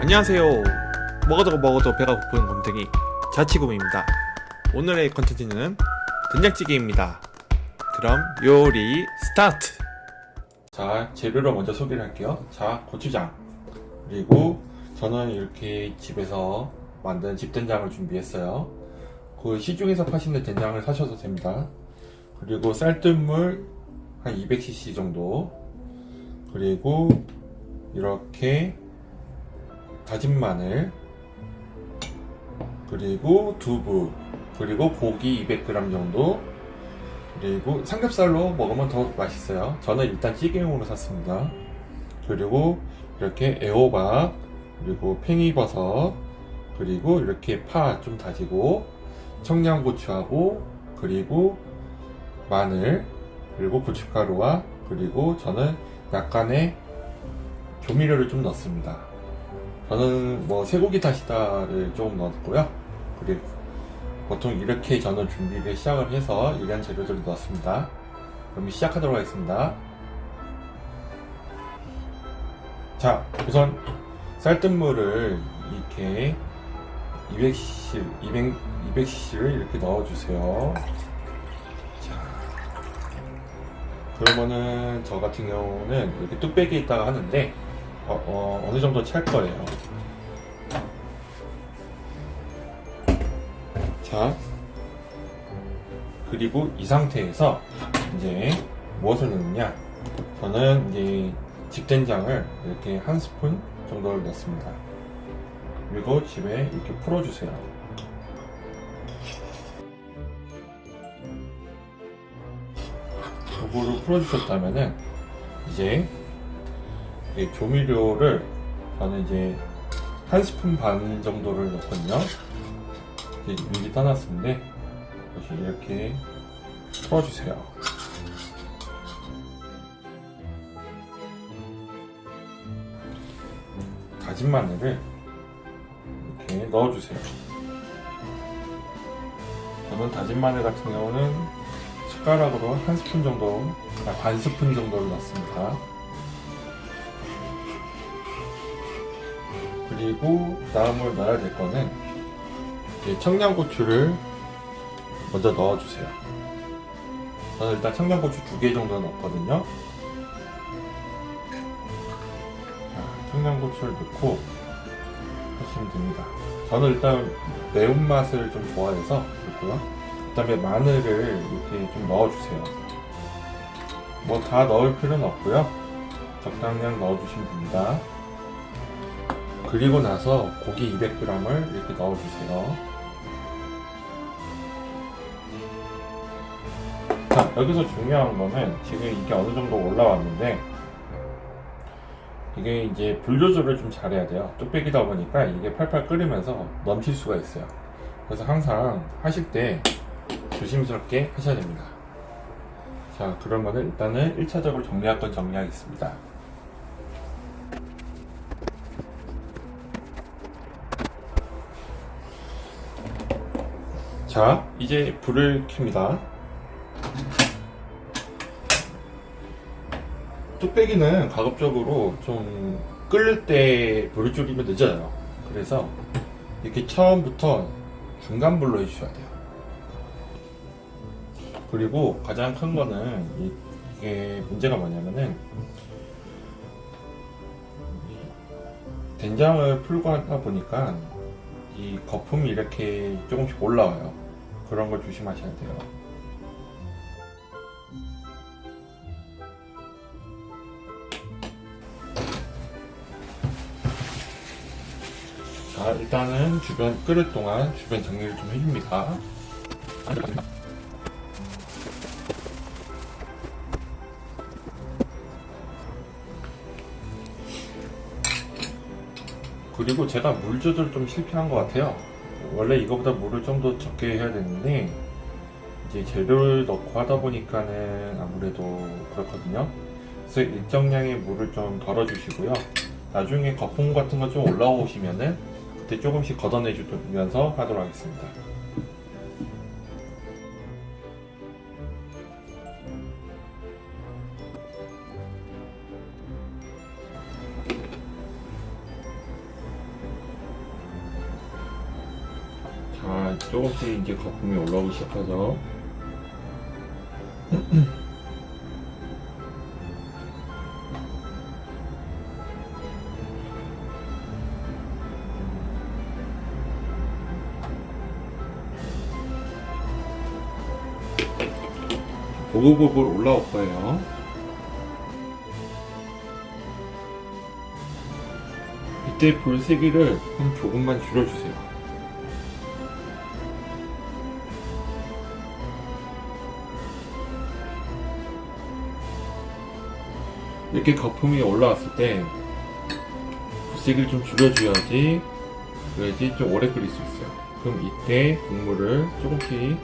안녕하세요. 먹어도 먹어도 배가 고프는 곰탱이 자치곰입니다. 오늘의 컨텐츠는 된장찌개입니다. 그럼 요리 스타트! 자, 재료를 먼저 소개를 할게요. 자, 고추장. 그리고 저는 이렇게 집에서 만든 집된장을 준비했어요. 그 시중에서 파시는 된장을 사셔도 됩니다. 그리고 쌀뜨물 한 200cc 정도. 그리고 이렇게 다진 마늘. 그리고 두부. 그리고 고기 200g 정도. 그리고 삼겹살로 먹으면 더 맛있어요. 저는 일단 찌개용으로 샀습니다. 그리고 이렇게 애호박 그리고 팽이버섯 그리고 이렇게 파 좀 다지고 청양고추하고 그리고 마늘 그리고 고춧가루와 그리고 저는 약간의 조미료를 좀 넣습니다 저는 뭐 쇠고기 다시다를 조금 넣었고요. 그리고 보통 이렇게 저는 준비를 시작을 해서 이런 재료들을 넣었습니다. 그럼 시작하도록 하겠습니다. 자, 우선 쌀뜨물을 이렇게 200cc, 200, 200cc를 이렇게 넣어주세요. 자, 그러면은 저 같은 경우는 이렇게 뚝배기에 있다가 하는데 어, 어, 어느 정도 찰 거예요. 자, 그리고 이 상태에서 이제 무엇을 넣느냐? 저는 이제 집된장을 이렇게 한 스푼 정도를 넣습니다. 그리고 집에 이렇게 풀어주세요. 요거를 풀어주셨다면은 이제 이 조미료를 저는 이제 한 스푼 반 정도를 넣거든요. 이제 미리 떠났는데 다시 이렇게 풀어주세요. 다진 마늘을 이렇게 넣어주세요. 저는 다진 마늘 같은 경우는 숟가락으로 한 스푼 정도, 아, 반 스푼 정도를 넣습니다. 그리고 다음으로 넣어야 될 거는 청양고추를 먼저 넣어주세요. 저는 일단 청양고추 두 개 정도 넣었거든요. 자, 청양고추를 넣고 하시면 됩니다. 저는 일단 매운맛을 좀 좋아해서 넣고요. 그 다음에 마늘을 이렇게 좀 넣어주세요. 뭐 다 넣을 필요는 없고요. 적당량 넣어주시면 됩니다. 그리고 나서 고기 200g을 이렇게 넣어주세요. 여기서 중요한 거는 지금 이게 어느 정도 올라왔는데 이게 이제 불 조절을 좀 잘해야 돼요. 뚝배기다 보니까 이게 팔팔 끓으면서 넘칠 수가 있어요. 그래서 항상 하실 때 조심스럽게 하셔야 됩니다. 자, 그러면은 일단은 1차적으로 정리할 건 정리하겠습니다. 자, 이제 불을 켭니다. 뚝배기는 가급적으로 좀 끓을 때 불을 줄이면 늦어요. 그래서 이렇게 처음부터 중간 불로 해주셔야 돼요. 그리고 가장 큰 거는 이- 이게 문제가 뭐냐면은 이 된장을 풀고 하다 보니까 이 거품이 이렇게 조금씩 올라와요. 그런 걸 조심하셔야 돼요. 자, 일단은 주변 끓을 동안 주변 정리를 좀 해줍니다. 그리고 제가 물 조절 좀 실패한 것 같아요. 원래 이거보다 물을 좀 더 적게 해야 되는데 이제 재료를 넣고 하다 보니까는 아무래도 그렇거든요. 그래서 일정량의 물을 좀 덜어주시고요. 나중에 거품 같은 거 좀 올라오시면은 그때 조금씩 걷어내 주면서 하도록 하겠습니다. 조금씩 이제 거품이 올라오기 시작하죠. 보글보글 올라올 거예요. 이때 불 세기를 한 조금만 줄여주세요. 이렇게 거품이 올라왔을 때 불세기를 좀 줄여줘야지 그래야지 좀 오래 끓일 수 있어요. 그럼 이때 국물을 조금씩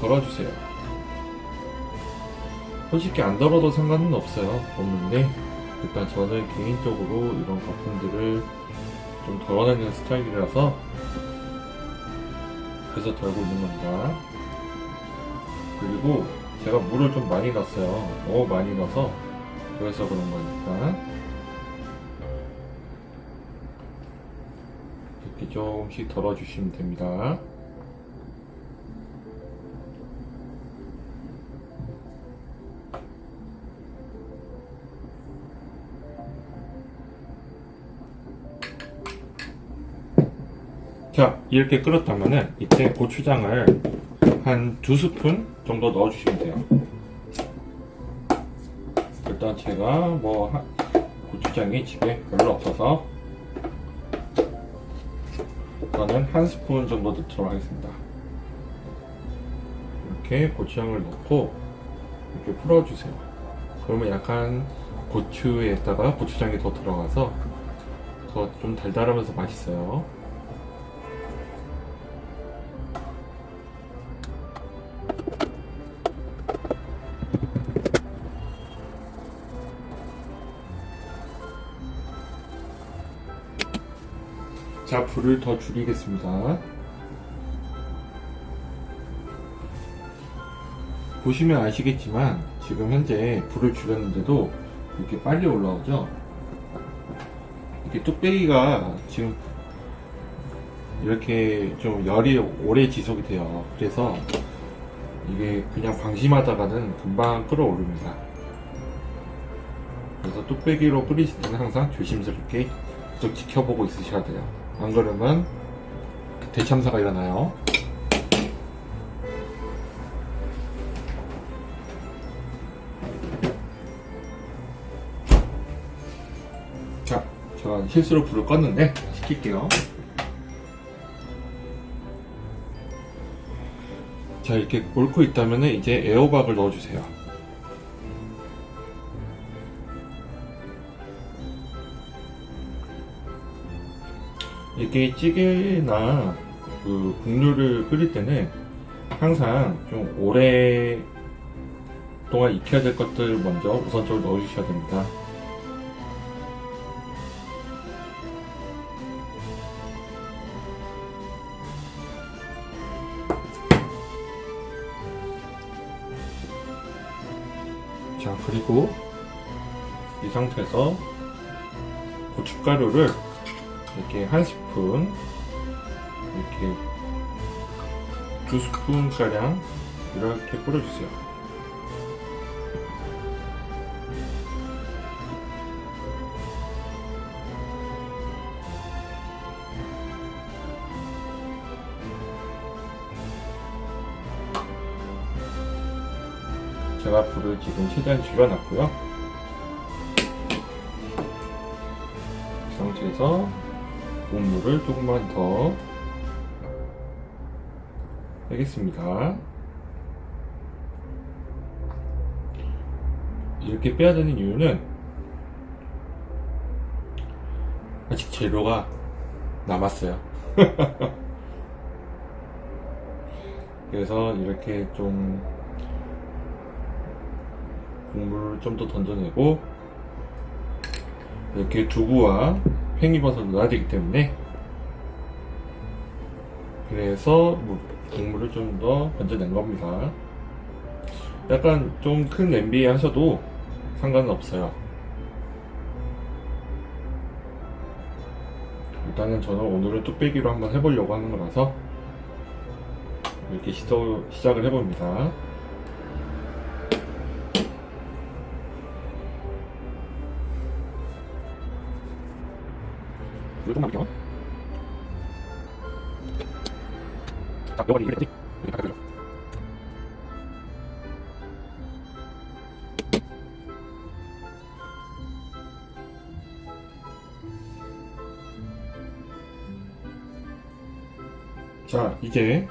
덜어주세요. 솔직히 안 덜어도 상관은 없어요. 없는데 일단 저는 개인적으로 이런 거품들을 좀 덜어내는 스타일이라서 그래서 덜고 있는 겁니다. 그리고 제가 물을 좀 많이 넣었어요. 너무 많이 넣어서 그래서 그런 거니까 이렇게 조금씩 덜어주시면 됩니다. 자, 이렇게 끓었다면은 이때 고추장을 한 두 스푼 정도 넣어주시면 돼요. 일단 제가 뭐 한- 고추장이 집에 별로 없어서 저는 한 스푼 정도 넣도록 하겠습니다. 이렇게 고추장을 넣고 이렇게 풀어주세요. 그러면 약간 고추에다가 고추장이 더 들어가서 더 좀 달달하면서 맛있어요. 자, 불을 더 줄이겠습니다. 보시면 아시겠지만 지금 현재 불을 줄였는데도 이렇게 빨리 올라오죠? 이렇게 뚝배기가 지금 이렇게 좀 열이 오래 지속이 돼요. 그래서 이게 그냥 방심하다가는 금방 끓어오릅니다. 그래서 뚝배기로 끓이실 때는 항상 조심스럽게 계속 지켜보고 있으셔야 돼요. 안 그러면 대참사가 일어나요. 자, 제가 실수로 불을 껐는데 시킬게요. 자, 이렇게 옳고 있다면 이제 애호박을 넣어주세요. 이렇게 찌개나 그 국물을 끓일 때는 항상 좀 오래 동안 익혀야 될 것들 먼저 우선적으로 넣어주셔야 됩니다. 자, 그리고 이 상태에서 고춧가루를 이렇게 한 스푼 이렇게 두 스푼 가량 이렇게 뿌려주세요. 제가 불을 지금 최대한 줄여놨고요. 이 상태에서 국물을 조금만 더 빼겠습니다. 이렇게 빼야 되는 이유는 아직 재료가 남았어요. 그래서 이렇게 좀 국물을 좀 더 던져내고 이렇게 두부와 팽이버섯을 넣어야 되기 때문에 그래서 물- 국물을 좀 더 건져낸 겁니다. 약간 좀 큰 냄비에 하셔도 상관은 없어요. 일단은 저는 오늘은 뚝배기로 한번 해보려고 하는 거라서 이렇게 시도, 시작을 해봅니다. 할게요. 자, 요거를 이렇게 이렇게 바꿔줘요. 자, 이제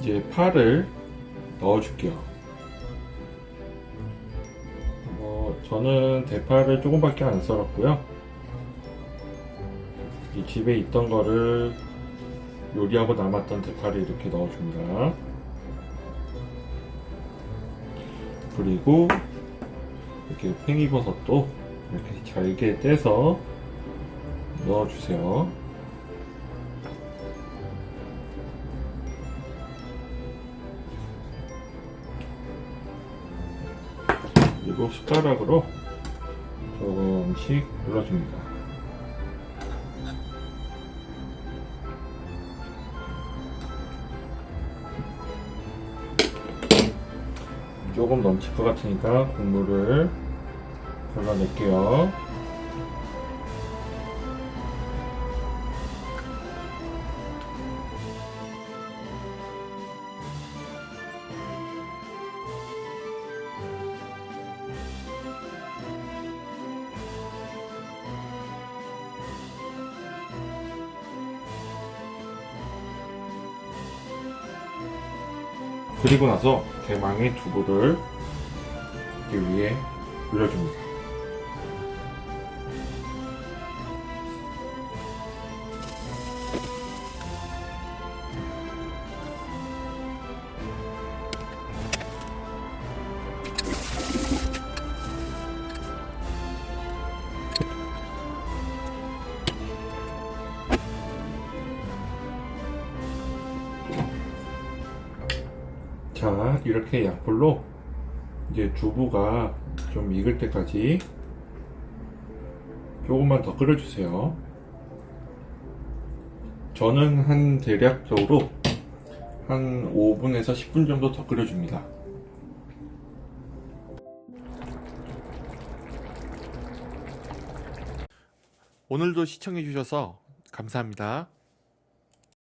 이제 파를 넣어줄게요. 저는 대파를 조금밖에 안 썰었고요. 이 집에 있던 거를 요리하고 남았던 대파를 이렇게 넣어줍니다. 그리고 이렇게 팽이버섯도 이렇게 잘게 떼서 넣어주세요. 그리고 숟가락으로 조금씩 눌러줍니다. 조금 넘칠 것 같으니까 국물을 걸러낼게요. 그리고 나서 대망의 두부를 이 위에 올려줍니다. 자, 이렇게 약불로 이제 두부가 좀 익을 때까지 조금만 더 끓여주세요. 저는 한 대략적으로 한 5분에서 10분 정도 더 끓여줍니다. 오늘도 시청해주셔서 감사합니다.